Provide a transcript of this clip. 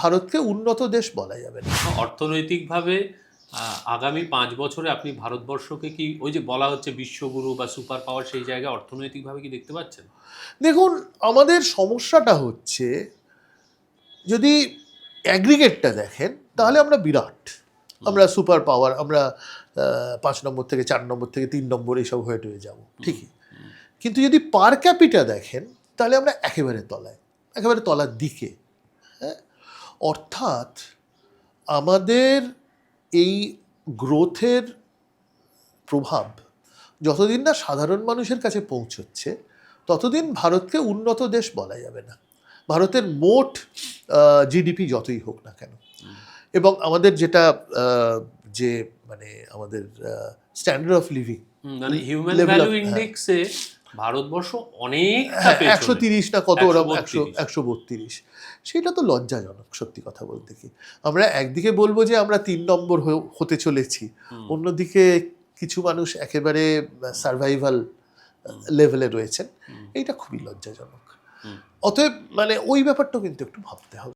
ভারতকে উন্নত দেশ বলা যাবে না। অর্থনৈতিকভাবে আগামী পাঁচ বছরে আপনি ভারতবর্ষকে কি ওই যে বলা হচ্ছে বিশ্বগুরু বা সুপার পাওয়ার সেই জায়গায় অর্থনৈতিকভাবে কি দেখতে পাচ্ছেন? দেখুন আমাদের সমস্যাটা হচ্ছে যদি অ্যাগ্রিগেটটা দেখেন তাহলে আমরা বিরাট। আমরা সুপার পাওয়ার আমরা পাঁচ নম্বর থেকে চার নম্বর থেকে তিন নম্বর এইসব হয়ে টয়ে যাব ঠিকই? কিন্তু যদি পার ক্যাপিটা দেখেন তাহলে আমরা একেবারে তলায় একেবারে তলার দিকে হ্যাঁ? অর্থাৎ আমাদের এই গ্রোথের প্রভাব যতদিন না সাধারণ মানুষের কাছে পৌঁছচ্ছে ততদিন ভারতকে উন্নত দেশ বলা যাবে না ভারতের মোট জিডিপি যতই হোক না কেন এবং আমাদের যেটা যে মানে আমাদের স্ট্যান্ডার্ড অফ লিভিং মানে হিউম্যান ভ্যালু। ইন্ডেক্সে ভারতবর্ষ অনেক একশো তিরিশ না কত ওরকম একশো একশো বত্রিশ। সেটা তো লজ্জাজনক সত্যি কথা বলতে কি। আমরা একদিকে বলব যে আমরা তিন নম্বর হতে চলেছি। অন্যদিকে কিছু মানুষ একেবারে সার্ভাইভাল লেভেলে রয়েছেন। এইটা খুবই লজ্জাজনক। অতএব মানে ওই ব্যাপারটা কিন্তু একটু ভাবতে হবে।